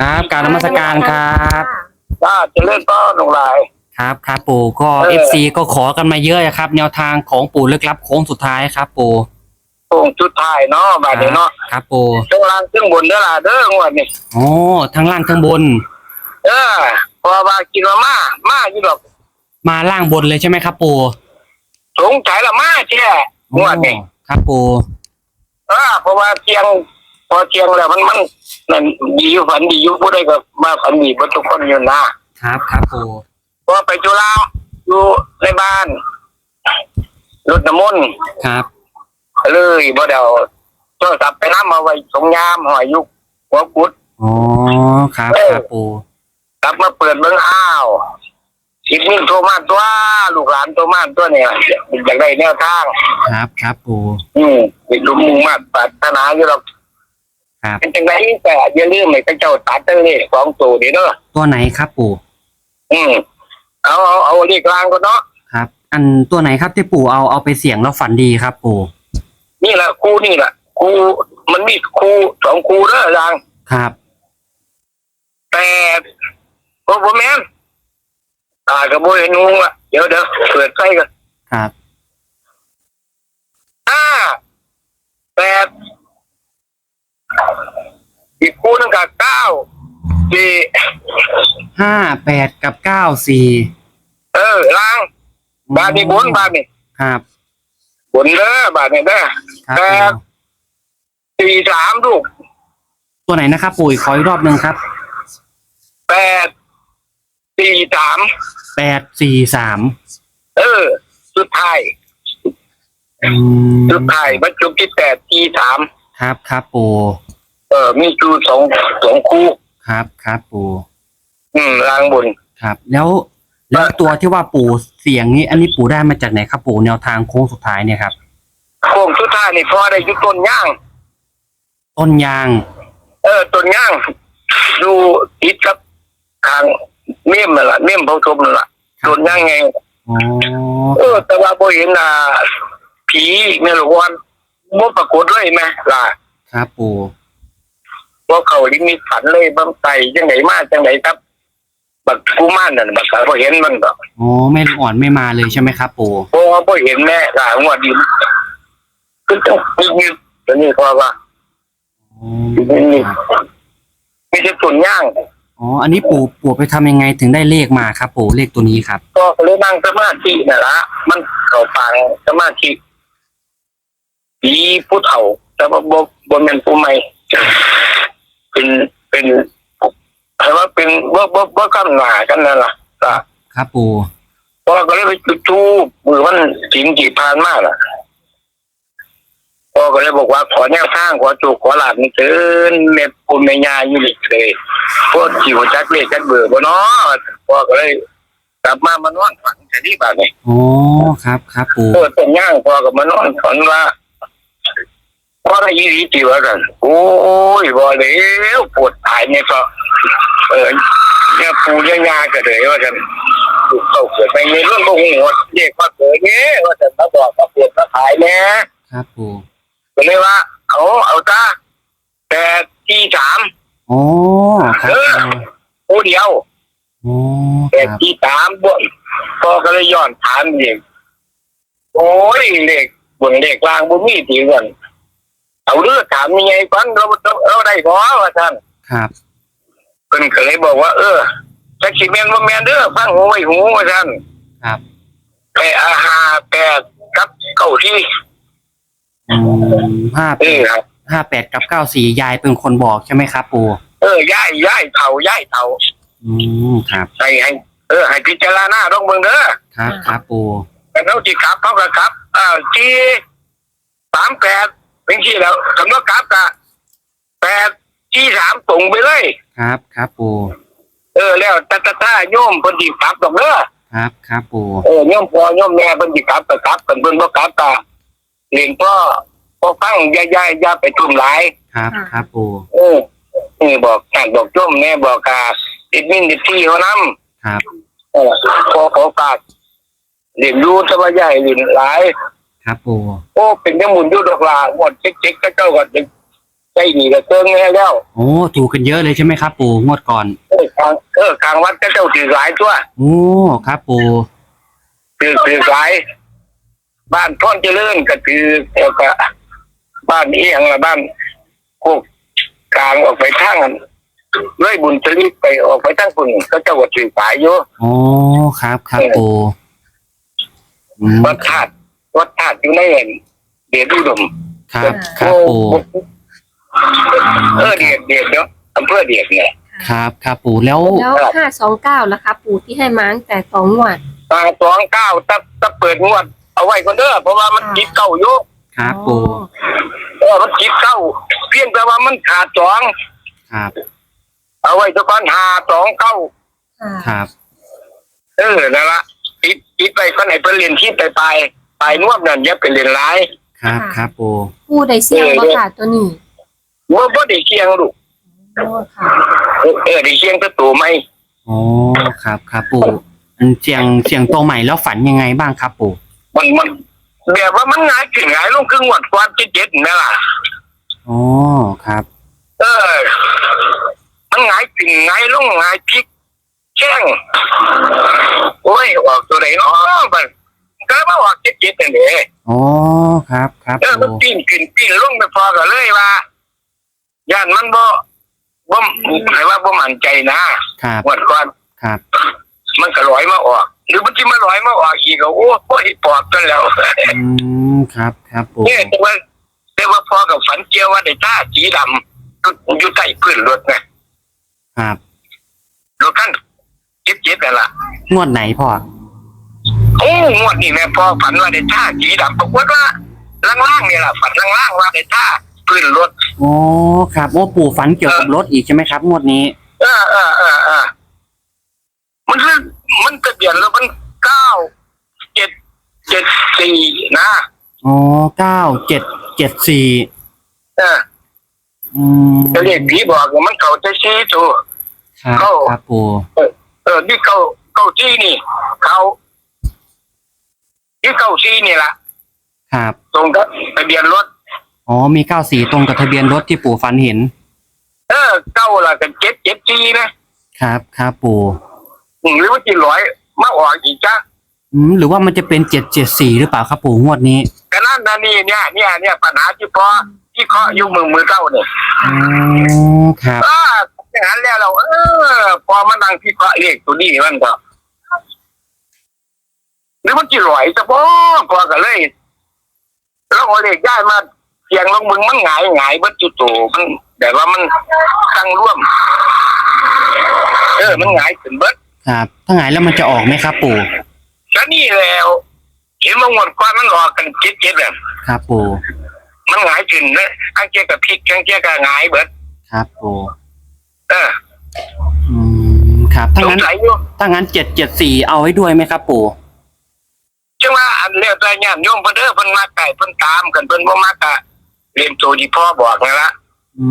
ครับกรารนมัสการครับถ้าจะเล่นก็หนุหลาย ครับครับปู่ก็เออเอฟซีก็ขอกันมาเยอะครับ แนวทางของปู่ลึกลับโค้งสุดท้ายครับปู่โป่งจุดท้ายเนาะบาดนี้เนาะครับปู่เครื่องล่างเครื่องบนเด้อล่ะเด้องวดนี่โอ้ทั้งล่างทั้งบน เออเพอว่ากินมาม่ามาอยู่ดอกมาล่างบนเลยใช่ไหมครับปู่สงสัยละมาแท้งวดนี่โอ้ครับปู่เออเพราะว่าเทียง พอเทียงแล้วมันมันนั่นดีอยู่ฝันดีอยู่ผู้ใดก็มาฝันดีบ่ทุกคนอยู่นะครับครับปู่พอไปจุฬาอยู่ในบ้านรถน้ำมนต์ครับ เลยบ่เดเอาโทรศัพท์ไปน้ำมาไว้สงยามหอยยุกหัวกุดอ๋อครับครับปู่กลับมาเปิดเบิ่งอ้าวสิมีโทรมาตัวลูกหลานโทรมาตัวเนี่ยอยากได้แนวทาง ครับครับปู่อืมเป็นลุมมุ่งมาปรารถนาอยู่หรอก ครับ เป็นจังไดแต่อย่าลืมไอ้พระเจ้าตัดเด้อนี่ของตัวนี่เด้อตัวไหนครับปู่อืมเอาเอาเอาเลขกลางก็เนาะครับ อันตัวไหนครับที่ปู่เอาเอาไปเสี่ยงแล้วฝันดีครับปู่นี่แหละครูนี่แหละครูมันมีครูสองครูเด้อลางครับแต่โอ้ผมแม่นตากับโบเห็นงูอะเดี๋ยวเดี๋ยวเปิดไฟกันครับห้าแปด อีกคู่หนึงกับเก้าสี่ห้าแปดกับเก้าสี่เออล้างบาทนี่บนบาทนี่ครับบนเด้อบาทนี่เด้อครับแปปู่ดสี่สามลูกตัวไหนนะครับปู่อีกขออีกรอบหนึ่งครับแปดสี่สามแปดสี่สามเออ สุดท้าย อืมสุดท้ายบรรจุที่แปดสี่สาม ครับครับปู่เออมีจูสองสองคู่ ครับครับปู่อืมล้างบน ครับ แล้วแล้วตัวที่ว่าปู่เสียงนี้ อันนี้ปู่ได้มาจากไหนครับ ปู่แนวทางโค้งสุดท้ายเนี่ยครับโค้งสุดท้ายนี่พอได้อยุต้นย่าง ต้นยาง เออต้นย่างดูติดกับทางเมี่ยมนั่นแหละเมี่ยมเผาชมนั่นแหละครับ ต้นย่างไง อ๋อเออ แต่ว่าพอเห็นอ่าผีเนี่ยหลวงวัน บ่ปรากฏเลยไหมล่ะครับปู่ว่าเขาลิมิตฝันเลยบำไตจังไหนมาจังไหนครับ บักกูมานนั่นบักพอเห็นมันก็อ๋อไม่ลูกอ่อนไม่มาเลยใช่ไหมครับปู่พอพอเห็นแม่ล่ะงวดดีคือต้องมีมีตัวนี้เพราะว่าอ๋อไม่ใช่ต้นย่าง อ๋ออันนี้ปู่ปู่ไปทำยังไงถึงได้เลขมาครับ ปู่เลขตัวนี้ครับ ก็เลยนั่งสมาธิน่ะละมันเข้าฟังสมาธิ ผีผู้เฒ่า แต่ว่าบ่บ่แม่นผู้ใหม่เป็นเป็นแต่ว่าเป็นบ่บ่บ่กำหน้ากันนั่นล่ะล่ะครับปู่พอก็เลยไปจุดทูบมือมันสิงกี่พานมากล่ะพ่อก็เลยบอกว่าขอแนวทางขอจูกขอหลาบนี่เกินเม็ดปุ่นแม่ยาอยู่นี่เลยพวกจิ๋วจักเลขจักเบื่อบ่เนาะพ่อก็เลยกลับมามานอนฝันแต่ที่บ้านนี่อ๋อครับ ครับปู่เออต้นย่างพอกับมานอนฝันว่า พอได้ยีรีจีว่ากันโอ้ยบ่แล้วปวดตายเนี่ยก็เออเนี่ยปูเนี่ยยาก็เลยว่ากันลูกเข้าเกิดไปในเรื่องบ่ฮู้ว่าเด็กว่าเกิดเนี่ยว่าจะมาบอกว่าปวดมาขายแน่ครับปู่ก็เลยว่าเอาเอาตาแต่ที่สามอ๋อครับปู่ผู้เดียวอ๋อแต่ครับที่สามบนพ่อก็เลยย้อนถามอีกโอ้ยเลขบนเลขกลางบนมีตีกัน เอาเลือดถามยังไงฟันเราเราเราได้พอว่าท่านครับเพิ่นก็เลยบอกว่า เออจักสิแม่นบ่แม่นเด้อฟังหูไว้หูว่าท่านครับไปอาหาแปดกับเก้าที่อืมห้าเอแปอดครับ ห้าแปดกับเก้าสี่ยายเป็นคนบอกใช่ไหมครับปู่เออย่ายย่ายเฒ่าย่ายเฒ่าอืมครับให้ให้เออให้พิจารณาต้องเบิ่งเด้อครับครับปู่แต่เราสิกลับเท่ากับครับอ่าที่สามแปด เป็นที่แล้วคำว่ากลับกะแปดที่สามตรงไปเลย ครับครับปู่เออแล้วตาตาตาโยมเพิ่นสิกลับดอกเด้อครับครับปู่เออโยมพ่อโยมแม่เพิ่นสิกลับก็กลับเพิ่นเพิ่นบ่กลับก็เลี้ยงพ่อพ่อฟังอย่าอย่าอย่าไปทุ่มหลายครับครับปู่เออนี่บอกท่านบอกโยมแม่บอกกาติดมินติดที่เขานำครับเออขอขอฝากเลี้ยงดูสบายใหญ่หลินหลาย ครับปู่โอ้เป็นยังหมุนอยู่ดอกลาหมดเจ๊กๆก็เจ้าก็จะใจหนีกับเติงแน่แล้วโอ้ถูกกันเยอะเลยใช่ไหมครับ ปู่งวดก่อนเออกลางเออกลางวัดก็เจ้าถือหลายตัวโอ้ครับปู่ถือถือหลาย บ้านพ่อนเจริญก็ถือแล้วก็บ้านเอียงละบ้านโคกกลางออกไปทางนั้นเลยบุญทลิกไปออกไปทางปุ่นก็เจ้าก็ถือสายอยู่โอ้ครับครับปู่อืมวัดธาตุ วัดธาตุอยู่ในเดียดอุดมครับครับปู่เออเดียดเดียดเนาะอำเภอเดียดเนี่ยครับครับปู่แล้วแล้วห้าสองเก้าล่ะคะปู่ที่ให้มาตั้งแต่สองงวดตาสองเก้าถ้าถ้าเปิดงวด เอาไว้ก็เด้อเพราะว่ามันจิตเก้าอยู่ครับปู่เออมันจิตเก้าเพียงแต่ว่ามันขาดสองครับ เอาไว้ตะกอนหาสองเก้าค่ะครับ เออนั่นละจิตจิตไปก็ไหนไปเรียนที่ไปไป ไปนวดนั่นอย่าไปเรียนร้ายครับครับปู่ปู่ได้เสียงบ่ค่ะตัวนี้ว่าบ่ได้เคียงลูกโอ้ค่ะเออเออได้เคียงตัวตัวไหมโอ้ครับครับปู่อันเสียงเสียงโตใหม่แล้วฝันยังไงบ้างครับปู่มันมันแบบว่ามันหงายขึ้นหงายลงครึ่งวัดความจิตเจ็ดนั่นล่ะโอ้ครับ เออ มันหงายขึ้นหงายลงหงายพลิกแช่งโอ้ยออกตัวไหนเนาะมัน ก็มาออกเจ็ดเจ็ดนั่นเองโอ้ครับครับเออมันปู่ปีนขึ้นปีนลงไปพอกันเลยว่าย่านมันบ่บ่ให้ว่าบ่มั่นใจนะครับงวดก่อนครับ มันก็ลอยมาออก หรือมันที่มันลอยมาออกอีกก็โอ้โหปอดกันแล้วอืมครับครับปู่เนี่ยแต่ว่าแต่ว่าพอกับฝันเจียวว่าได้ท่าสีดำอยู่ใต้พื้นรถนะครับรถคันเจ็บเจ็บนั่นล่ะงวดไหนพ่อ โอ้งวดนี้แม่พอฝันว่าได้ท่าสีดำปรากฏว่าล่างๆเนี่ยล่ะฝันล่างๆว่าได้ท่าพื้นรถโอ้ครับโอ้ปู่ฝันเกี่ยวกับรถอีกใช่ไหมครับงวดนี้ เออเออเออเออมันคือมันทะเบียนแล้วมันเก้าเจ็ดเจ็ดสี่นะอ๋อเก้าเจ็ดเจ็ดสี่เอออืมจะเรียกผีบอกว่ามันเก่าจะชี้ตัว ครับเข้า ครับปู่เออที่เก่าเก่าชี้นี่ เขา ที่เก่าชี้นี่ล่ะครับ ตรงกับทะเบียนรถ อ๋อ มีเก้าสี่ตรงกับทะเบียนรถที่ปู่ฝันเห็น เออเก้าล่ะกับเจ็ดเจ็ดชี้นะครับครับปู่อืมหรือว่าจีร้อยมาออกอีกจ้ะอืมหรือว่ามันจะเป็นเจ็ดเจ็ดสี่หรือเปล่าครับปู่งวดนี้ก็นั่นนะนี่เนี่ยเนี่ยเนี่ยปัญหาที่พอที่เคาะอยู่มือมือเก้าเนี่ยอ๋อครับอ่าอย่างนั้นแล้วเราเออ พอมานั่งที่เคาะเลขตัวนี้มันก็ หรือมันจีร้อยจะบ่พอกันเลยแล้วเอาเลขย้ายมาเสียงลงมึงมันหงายหงายเบัดจุโตมันแต่ว่ามันตั้งร่วม เออมันหงายขึ้นเบิดครับถ้าไงายแล้วมันจะออกไหมครับปู่แล้วนี่แล้วเห็นมันหมดความมันหลอกกันเจ็ดเจ็ดแบบครับปู่มันหงายขึ้นนะอังเกียกับพริกอังเกียกับหงายเบิดครับปู่เอออืมครับถ้าสงงั้นสัยอยู่ถ้างั้นเจ็ดเจ็ดสี่เอาไว้ด้วยไหมครับ ปู่จังว่าอัน เรียกแต่ญาติโยมเพิ่นเด้อเพิ่นมาไก่เพิ่นตามกันเพิ่นบ่มากะเรียนตัวที่พ่อบอกนั่นละอื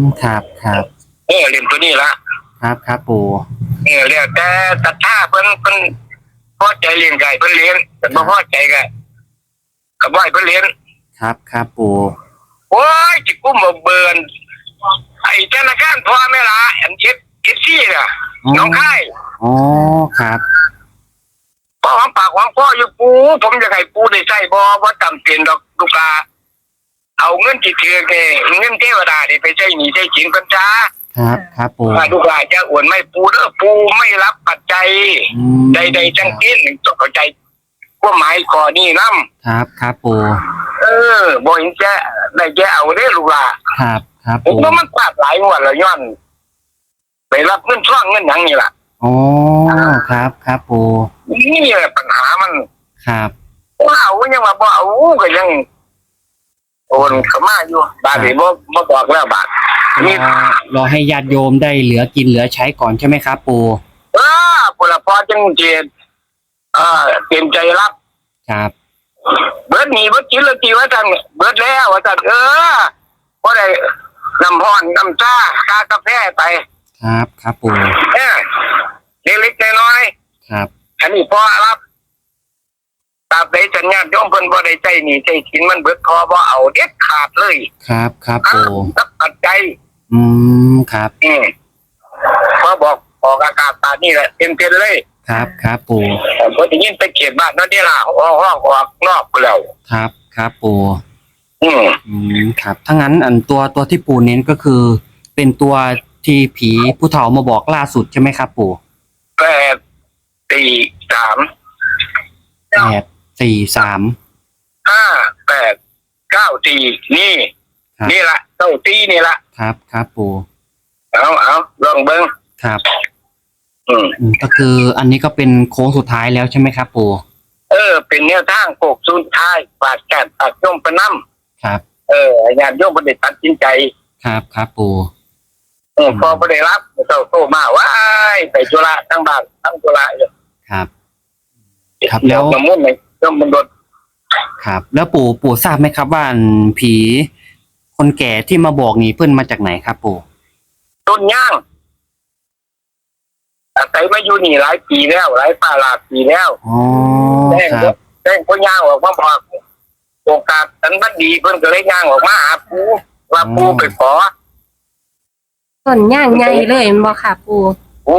มครับครับเออเรียนตัวนี้ละครับครับปู่เออเรียกแต่ตัดท่าเพิ่นเพิ่นพอใจเรียนไก่เพิ่นเรียนแต่บ่พอใจก็ก็บ่ให้เพิ่นเรียนครับครับปู่โอ้ยจิกุ้มบ่เบิ่นไอ้ธนาคารพ่อแม่ล่ะอันเจ็ดเจ็ดซี่น่ะน้องค่ายอ๋อครับ พ่อหอมปากหอมพ่ออยู่ปูผมอยากให้ปูได้ใช้บ่บ่จำเป็นดอกลูกาเอาเงินที่ถือนี่เงินเทวดานี่ไปใช้หนี้ใช้สินเพิ่นจ้าครับ ครับปู่ว่าลูกหลานจะอวนไม่ปูเด้อปูไม่รับปัจจัยอืมใดๆจังสิ้นต้องเข้าใจความหมายก่อนี่นํครับ ครับปู่เออบ่เห็นแจะได้แกเอาเด้อลูกหลานครับ ครับผมปู่ว่ามันพลาดหลายงวดแล้วย้อน ไปรับเงินช่วงเงินหยังนี่ล่ะอ๋อครับ ครับปู่ นี่แหละปัญหามันครับว่าเอายังว่าบ่เอาก็ยังโอนเข้ามาอยู่ บาดนี้บ่บ่บอกแล้วบาดรอรอให้ญาติโยมได้เหลือกินเหลือใช้ก่อนใช่ไหมครับ ปู่เออพลพอจังเจตเอ่อเตรียมใจรับ ครับ เบิดหนีเบิดกินแล้วจีว่าจันเบิดแล้วว่าจันเออพอได้น้ำห้อนน้ำชากากาแฟไป ครับ ครับปู่เออเล็กๆน้อยครับๆ อันนี้พอรับตราบใดสัญญาณโยมเพิ่นบ่ได้ใจหนี่ใจสินมันเบิดคอบ่เอาเด็ดขาดเลยครับครับห้าปู่มรับปัจจัยอืมครับอืมพอบอกออกอากาศตานี่แหละเต็มเต็มเลยครับครับปู่พอได้ยินไปเขตบ้านนั่นนี่ล่ะออกห้องออกนอกไปแล้วครับครับปู่อืมอืมครับถ้างั้นอันตัวตัวที่ปู่เน้นก็คือ เป็นตัวที่ผีผู้เฒ่ามาบอกล่าสุดใช่ไหมครับ ปู่แปด สี่สามแปดสี่สามห้าแปดเก้าสี่นี่ครับนี่ละเก้าตีนี่ละครับครับปู่เอาเอาลองเบิ้งครับอืมอืมก็คืออันนี้ก็เป็นโค้งสุดท้ายแล้วใช่ไหมครับปู่เออ เป็นแนวทางโกกสุนท้ายปากแกดปากย่อมประน้ครับำเออญาติโยมประเด็ตัดสินใจ ครับครับปู่เออพอประเด็รับเจ้าโตมาว้ายไปจุฬาทั้งบ้านทั้งจุฬาอยู่ ครับ ครับแล้วน้ำมันต์ในเครื่องมันรถครับ แล้วปู่ปู่ทราบไหมครับว่าอันผี คนแก่ที่มาบอกนี่เพื่อนมาจากไหนครับ ปู่ต้นย่างอาศัยมาอยู่นี่หลายปีแล้วหลายป่าหลายปีแล้วอ๋อแจ้งครับแจ้งคนย่างออกมาบอกโอกาสสันบัดดีเพิ่นก็เลยย่างออกมาหาปูว่าปูไปขอต้นย่างใหญ่เลยแม่นบ่ค่ะปู่โอ้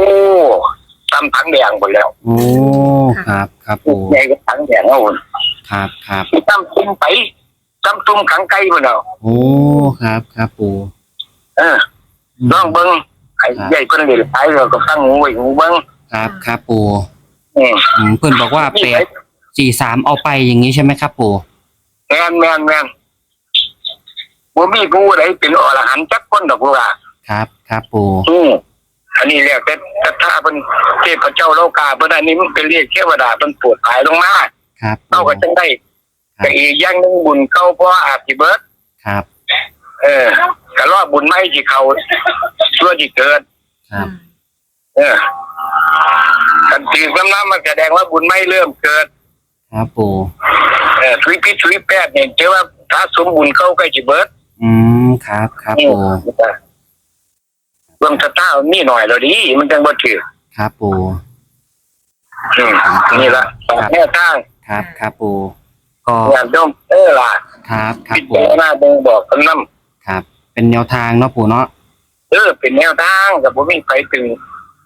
ทำถังแดงหมดแล้วโอ้ครับครับปู่ใหญ่ก็ถังแดงเอาหมดครับครับตั้มตุ้มไปตั้มตุ้มขังไก่หมดแล้วโอ้ครับครับปู่เออมลองเบิ้งไอ้ใหญ่เพิ่นเดือดไปเราก็ฟังหูไว้หูเบิ้งครับครับปู่อืมอืมเพื่อนบอกว่านี่แปไอ้ดสี่สามเอาไปอย่างนี้ใช่ไหมครับปู่แมนแมนแมนบ่มีผู้ใดเป็นอรหันต์จักคนดอกว่าครับ ครับปู่อืม อันนี้เรียกแต่แต่ถ้าเป็นเทพเจ้าโลกาเพิ่นอันนี้มันเป็นเรียกเทวดาเป็นปวดหายลงมาครับเฮาปู่ก็จังได้แต่อีกอย่างหนึงบุญเข้าเพราะอาจสิเบิดครับเออก็รอบุญไม่สิเข้าชั่วที่เกิด ครับเออกันตีกำน้ำมันแสดงว่าบุญไม่เริ่มเกิด ครับปู่เออทุยพิษทุยแปดเนี่ยเจ้าว่าถ้าสมบุญเข้าใกล้สิเบิดอืมครับครับอืปู่ม เบิ่งสตาร์มีหน่อยแล้วดิมันจังบ่ถือครับปู่อืมนี่ละแม่ทางครับครับปู่ก็งานย่อมเออล่ะครับครับพิปู่จารณาเบิ่งบอกกันนำครับ เป็นแนวทางเนาะปู่เนาะเออเป็นแนวทางกับบ่มีใครถึง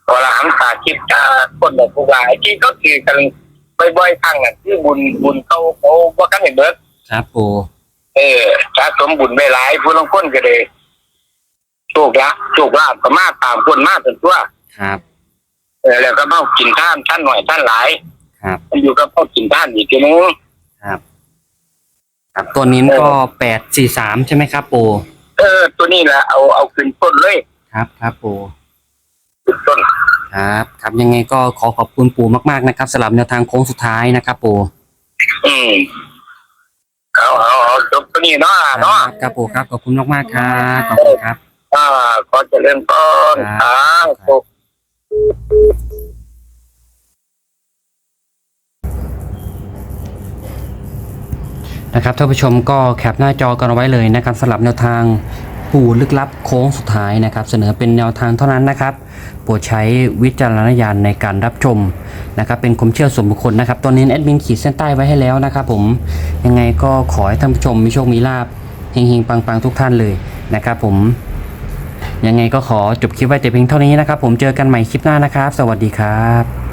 อรหันต์ตาคิดตาคนดอกพวกหลายที่เขาถือกันบ่อยๆครั้งน่ะคือบุญบุญเขาเขาบ่กันให้เบิดครับปู่เออถ้าสมบุญไม่หลายผู้ลางคนก็เลย โชคละโชคลาภก็มาตามคนมาเป็นตัวครับ เออแล้วก็เมากินท่านท่านหน่อยท่านหลายครับ มันอยู่กับพ่อกินท่านอีกทีนึงครับตัวนี้ก็แปดสี่สามใช่ไหมครับปู่เออ ตัวนี้แหละเอาเอาขึ้นต้นเลยครับครับปู่ขึ้นต้นครับครับยังไงก็ขอขอบคุณปู่มากๆนะครับสำหรับแนวทางโค้งสุดท้ายนะครับปู่อืมเอาเอาเอาจบตัวนี้เนาะเนาะครับปู่ครับขอบคุณมากๆครับขอบคุณครับ อ่าขอเจริญพรครับอ่าขอบนะครับท่านผู้ชมก็แคปหน้าจอกันเอาไว้เลยนะครับสำหรับแนวทางปู่ลึกลับโค้งสุดท้ายนะครับ เสนอเป็นแนวทางเท่านั้นนะครับโปรดใช้วิจารณญาณในการรับชมนะครับเป็นความเชื่อส่วนบุคคลนะครับตอนนี้แอดมินขีดเส้นใต้ไว้ให้แล้วนะครับผมยังไงก็ขอให้ท่านผู้ชมมีโชคมีลาบเฮงๆปังๆทุกท่านเลยนะครับผม ยังไงก็ขอจบคลิปไว้แต่เพียงเท่านี้นะครับ ผมเจอกันใหม่คลิปหน้านะครับ สวัสดีครับ